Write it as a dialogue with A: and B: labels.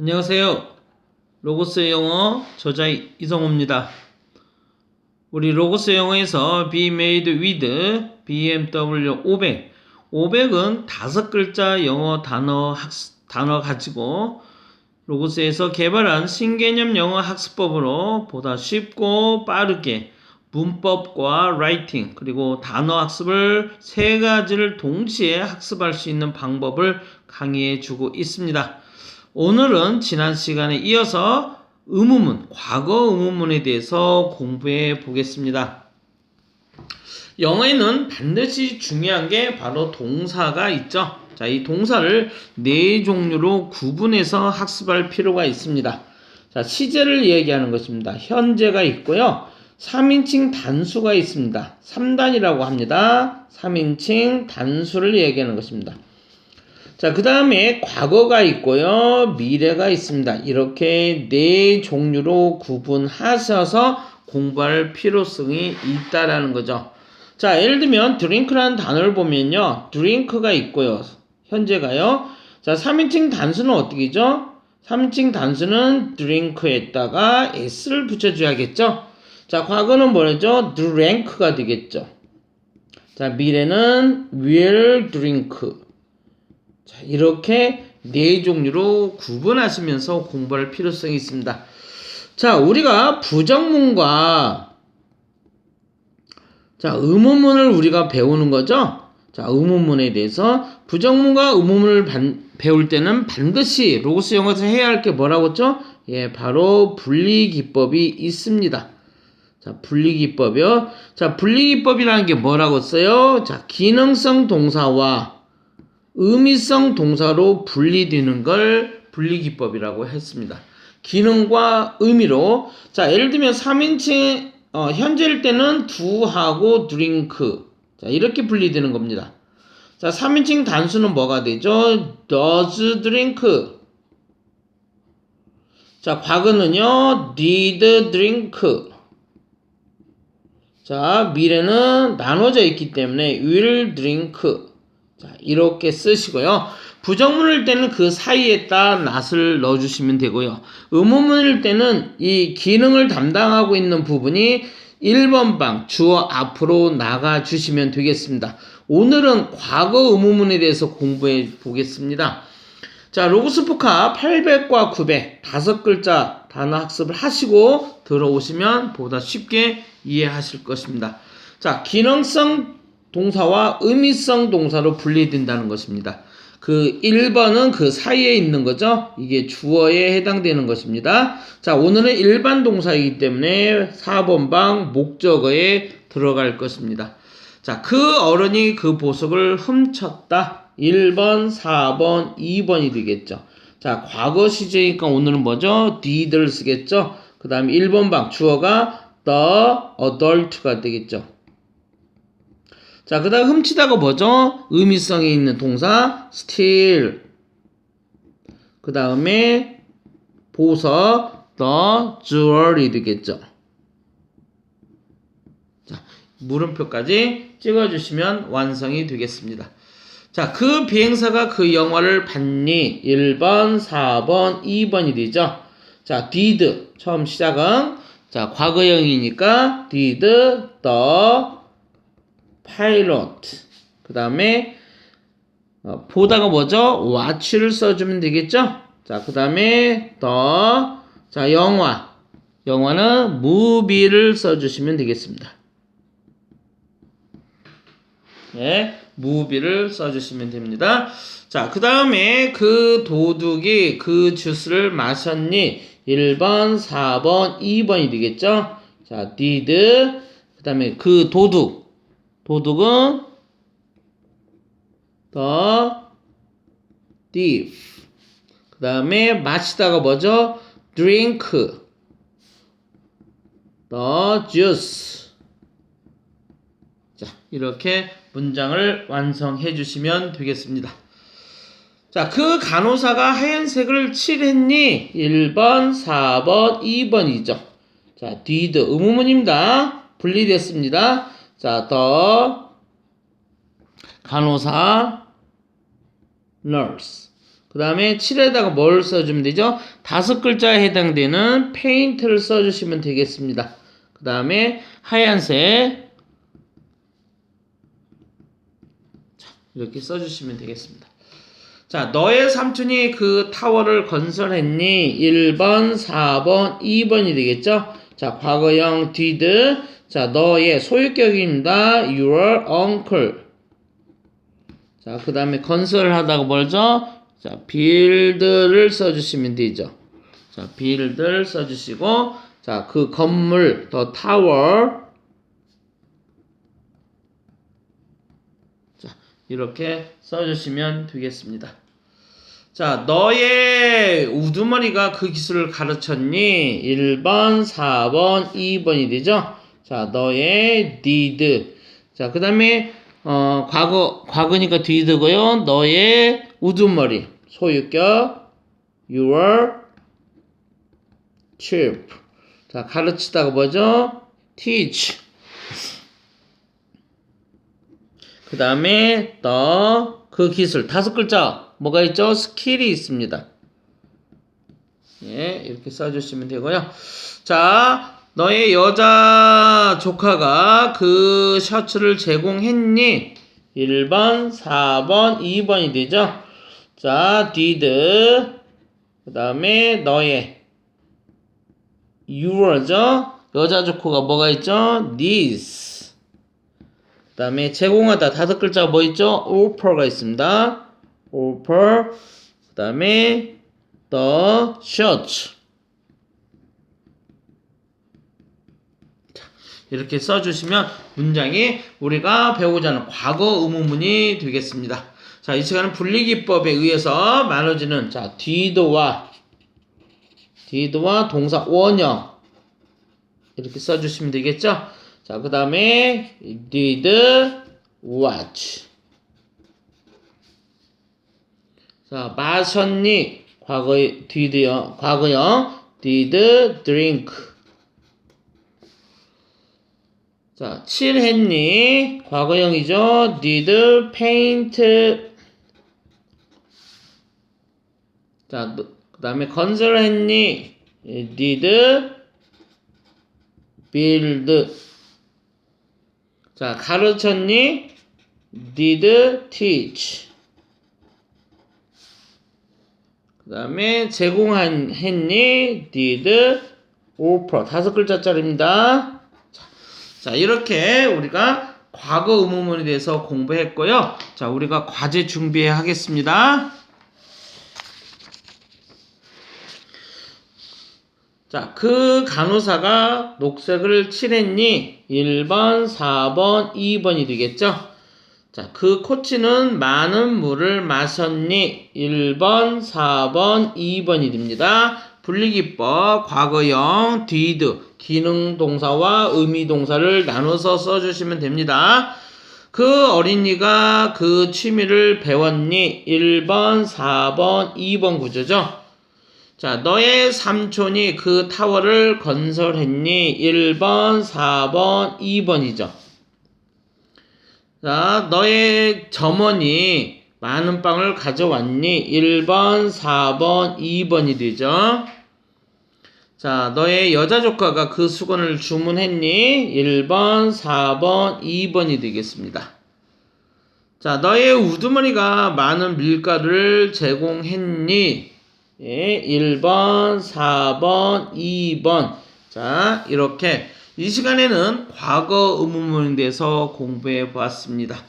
A: 안녕하세요. 로고스 영어 저자 이성호입니다. 우리 로고스 영어에서 be made with BMW 500. 500은 다섯 글자 영어 단어 학 단어 가지고 로고스에서 개발한 신개념 영어 학습법으로 보다 쉽고 빠르게 문법과 라이팅 그리고 단어 학습을 세 가지를 동시에 학습할 수 있는 방법을 강의해 주고 있습니다. 오늘은 지난 시간에 이어서 의문문, 과거 의문문에 대해서 공부해 보겠습니다. 영어에는 반드시 중요한 게 바로 동사가 있죠. 자, 이 동사를 네 종류로 구분해서 학습할 필요가 있습니다. 자, 시제를 얘기하는 것입니다. 현재가 있고요. 3인칭 단수가 있습니다. 3단이라고 합니다. 3인칭 단수를 얘기하는 것입니다. 자, 그 다음에 과거가 있고요. 미래가 있습니다. 이렇게 네 종류로 구분하셔서 공부할 필요성이 있다라는 거죠. 자, 예를 들면 드링크라는 단어를 보면요. 드링크가 있고요. 현재가요. 자, 3인칭 단수는 어떻게죠? 3인칭 단수는 드링크에다가 s를 붙여줘야겠죠? 자, 과거는 뭐죠? drink가 되겠죠. 자, 미래는 will drink. 자, 이렇게 네 종류로 구분하시면서 공부할 필요성이 있습니다. 자, 우리가 부정문과 자, 의문문을 우리가 배우는 거죠. 자, 의문문에 대해서 부정문과 의문문을 반, 배울 때는 반드시 로고스 영어에서 해야 할 게 뭐라고 했죠? 예, 바로 분리 기법이 있습니다. 자, 분리 기법이요. 자, 분리 기법이라는 게 뭐라고 써요? 자, 기능성 동사와 의미성 동사로 분리되는 걸 분리 기법이라고 했습니다. 기능과 의미로 자, 예를 들면 3인칭 어, 현재일 때는 do하고 drink. 자, 이렇게 분리되는 겁니다. 자, 3인칭 단수는 뭐가 되죠? does drink. 자, 과거는요, did drink. 자, 미래는 나눠져 있기 때문에 will drink. 자, 이렇게 쓰시고요. 부정문일 때는 그 사이에다 낫을 넣어주시면 되고요. 의문문일 때는 이 기능을 담당하고 있는 부분이 1번 방 주어 앞으로 나가 주시면 되겠습니다. 오늘은 과거 의문문에 대해서 공부해 보겠습니다. 자, 로고스포카 800과 900 다섯 글자 단어 학습을 하시고 들어오시면 보다 쉽게 이해하실 것입니다. 자, 기능성 동사와 의미성 동사로 분리된다는 것입니다. 그 1번은 그 사이에 있는 거죠. 이게 주어에 해당되는 것입니다. 자, 오늘은 일반 동사이기 때문에 4번 방 목적어에 들어갈 것입니다. 자, 그 어른이 그 보석을 훔쳤다. 1번, 4번, 2번이 되겠죠. 자, 과거 시제니까 오늘은 뭐죠? did를 쓰겠죠. 그 다음에 1번 방 주어가 the adult가 되겠죠. 자, 그 다음 훔치다가 뭐죠? 의미성이 있는 동사 steal. 그 다음에 보석 the jewelry 되겠죠. 자, 물음표까지 찍어주시면 완성이 되겠습니다. 자, 그 비행사가 그 영화를 봤니? 1번, 4번, 2번이 되죠. 자, did 처음 시작은 자, 과거형이니까 did the pilot. 그 다음에 어, 보다가 뭐죠? watch를 써주면 되겠죠? 자, 그 다음에 the 자 영화 영화는 movie를 써주시면 되겠습니다. 예, movie를 써주시면 됩니다. 자, 그 다음에 그 도둑이 그 주스를 마셨니? 1번, 4번, 2번이 되겠죠? 자, did 그 다음에 그 도둑 도둑은 the thief. 그 다음에 마시다가 뭐죠? drink the juice. 자, 이렇게 문장을 완성해 주시면 되겠습니다. 자, 그 간호사가 하얀색을 칠했니? 1번, 4번, 2번이죠. 자, did 의문문입니다. 분리됐습니다. 자, 더 간호사 nurse. 그 다음에 7에다가 뭘 써주면 되죠? 다섯 글자에 해당되는 페인트를 써주시면 되겠습니다. 그 다음에 하얀색 자, 이렇게 써주시면 되겠습니다. 자, 너의 삼촌이 그 타워를 건설했니? 1번, 4번, 2번이 되겠죠? 자, 과거형 did. 자, 너의 소유격입니다. Your uncle. 자, 그 다음에 건설을 하다가 뭘죠? 자, build를 써주시면 되죠. 자, build를 써주시고, 자, 그 건물, the tower. 자, 이렇게 써주시면 되겠습니다. 자, 너의 우두머리가 그 기술을 가르쳤니? 1번, 4번, 2번이 되죠? 자, 너의 did. 자, 그 다음에, 어, 과거, 과거니까 did고요. 너의 우두머리. 소유격. your chip. 자, 가르치다가 뭐죠? teach. 그 다음에 the 그 기술 다섯 글자 뭐가 있죠? 스킬이 있습니다. 예, 이렇게 써주시면 되고요. 자, 너의 여자 조카가 그 셔츠를 제공했니? 1번, 4번, 2번이 되죠? 자, did. 그 다음에 너의 your죠? 여자 조카가 뭐가 있죠? this. 그 다음에 제공하다 다섯 글자 뭐 있죠? offer가 있습니다. offer 그 다음에 the shirt 이렇게 써주시면 문장이 우리가 배우고자 하는 과거 의문문이 되겠습니다. 자, 이 시간은 분리기법에 의해서 나눠지는 자, did와 did와 동사 원형 이렇게 써주시면 되겠죠? 자, 그 다음에 did watch. 자, 마셨니? 과거의 did요. 과거형 did drink. 자, 칠했니? 과거형이죠. did paint. 자, 그 다음에 건설했니? did build. 자, 가르쳤니? did teach. 그 다음에 제공한 했니? did offer. 다섯 글자짜리입니다. 자, 자, 이렇게 우리가 과거 의문문에 대해서 공부했고요. 자, 우리가 과제 준비해 하겠습니다. 자, 그 간호사가 녹색을 칠했니? 1번, 4번, 2번이 되겠죠? 자, 그 코치는 많은 물을 마셨니? 1번, 4번, 2번이 됩니다. 분리기법, 과거형, did, 기능 동사와 의미 동사를 나눠서 써주시면 됩니다. 그 어린이가 그 취미를 배웠니? 1번, 4번, 2번 구조죠? 자, 너의 삼촌이 그 타워를 건설했니? 1번, 4번, 2번이죠. 자, 너의 점원이 많은 빵을 가져왔니? 1번, 4번, 2번이 되죠. 자, 너의 여자 조카가 그 수건을 주문했니? 1번, 4번, 2번이 되겠습니다. 자, 너의 우두머리가 많은 밀가루를 제공했니? 예, 1번, 4번, 2번. 자, 이렇게 이 시간에는 과거 의문문에 대해서 공부해 보았습니다.